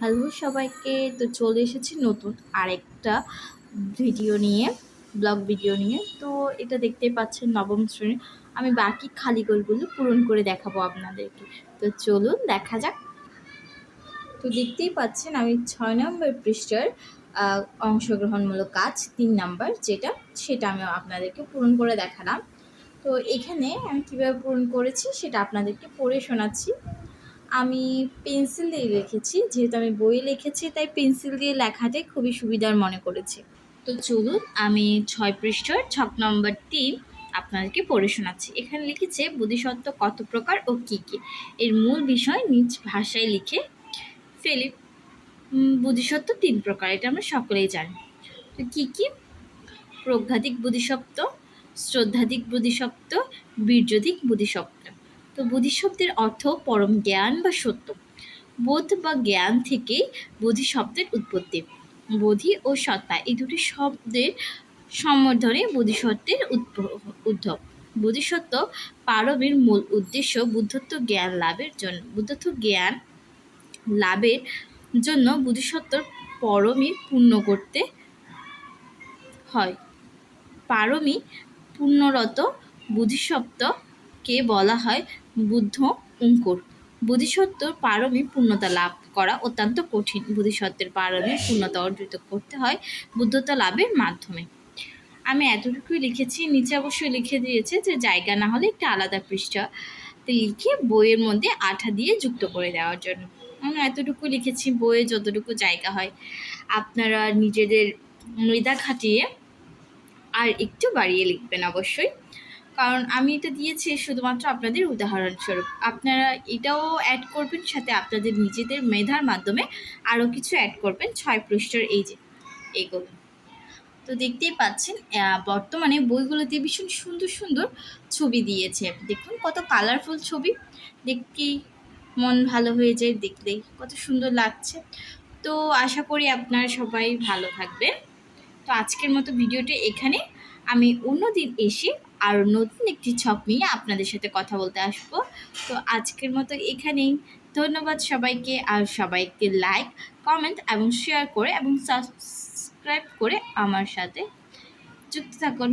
Hello সবাইকে, তো চলে এসেছি নতুন আরেকটা ভিডিও নিয়ে, ব্লগ ভিডিও নিয়ে। তো এটা দেখতেই পাচ্ছেন নবম শ্রেণি আমি বাকি খালি গোলগুলো পূরণ করে দেখাবো আপনাদেরকে। তো চলুন দেখা যাক। তো দেখতেই পাচ্ছেন আমি ছয় নম্বর পৃষ্ঠার অংশগ্রহণমূলক কাজ, তিন নাম্বার যেটা, সেটা আমি আপনাদেরকে পূরণ করে দেখালাম। তো এখানে আমি কীভাবে পূরণ করেছি সেটা আপনাদেরকে পড়ে শোনাচ্ছি। আমি পেন্সিল দিয়ে লিখেছি যেহেতু আমি বই লিখেছি, তাই পেন্সিল দিয়ে লেখাটাই খুবই সুবিধার মনে করেছি। তো চলুন, আমি ছয় পৃষ্ঠার ছক নম্বর তিন আপনাদেরকে পড়ে শোনাচ্ছি। এখানে লিখেছে বুদ্ধিসত্ত্ব কত প্রকার ও কী কী? এর মূল বিষয় নিজ ভাষায় লিখে ফেলি। বুদ্ধিসত্ত্ব তিন প্রকার, এটা আমরা সকলেই জানি। তো কী কী? প্রজ্ঞাধিক বুদ্ধিসত্ত্ব শ্রদ্ধাধিক বুদ্ধিসত্ত্ব বীর্যধিক বুদ্ধিসত্ত্ব তো বুদ্ধিশব্দের অর্থ পরম জ্ঞান বা সত্য। বোধ বা জ্ঞান থেকেই বোধি শব্দের উৎপত্তি। বোধি ও সত্তা এই দুটি শব্দের সম্বর্ধনে বোধিসত্ত্বের উদ্ভ- উদ্ভব বোধিসত্ত্ব পারবের মূল উদ্দেশ্য বুদ্ধত্ব জ্ঞান লাভের জন্য, বুদ্ধত্ব জ্ঞান লাভের জন্য বোধিসত্ত্বর পরমই পূর্ণ করতে হয়। পারমী পূর্ণরত বুদ্ধিসত্ত্বকে বলা হয় বুদ্ধ, অঙ্কুর। বোধিসত্ত্বর পারমী পূর্ণতা লাভ করা অত্যন্ত কঠিন। বোধিসত্ত্বের পারমী পূর্ণতা অর্জিত করতে হয় বুদ্ধতা লাভের মাধ্যমে। আমি এতটুকুই লিখেছি, নিচে অবশ্যই লিখে দিয়েছে যে জায়গা না হলে একটা আলাদা পৃষ্ঠা লিখে বইয়ের মধ্যে আঠা দিয়ে যুক্ত করে দেওয়ার জন্য। আমি এতটুকু লিখেছি, বইয়ে যতটুকু জায়গা হয়। আপনারা নিজেদের মৃদা খাটিয়ে আর একটু বাড়িয়ে লিখবেন অবশ্যই। কারণ আমি এটা দিয়েছি শুধুমাত্র আপনাদের উদাহরণস্বরূপ। আপনারা এটাও অ্যাড করবেন, সাথে আপনাদের নিজেদের মেধার মাধ্যমে আরও কিছু অ্যাড করবেন, ছয় পৃষ্ঠার এই যে এইগুলো তো দেখতেই পাচ্ছেন বর্তমানে বইগুলোতে ভীষণ সুন্দর সুন্দর ছবি দিয়েছে। দেখুন কত কালারফুল ছবি। দেখতেই মন ভালো হয়ে যায় দেখলেই, কত সুন্দর লাগছে। তো আশা করি আপনারা সবাই ভালো থাকবেন। তো আজকের মতো ভিডিওটি এখানে। আমি অন্যদিন এসে আর নতুন একটি ছক নিয়ে আপনাদের সাথে কথা বলতে আসব। তো আজকের মতো এখানেই। ধন্যবাদ সবাইকে, আর সবাইকে লাইক কমেন্ট এবং শেয়ার করে এবং সাবস্ক্রাইব করে আমার সাথে যুক্ত থাকুন।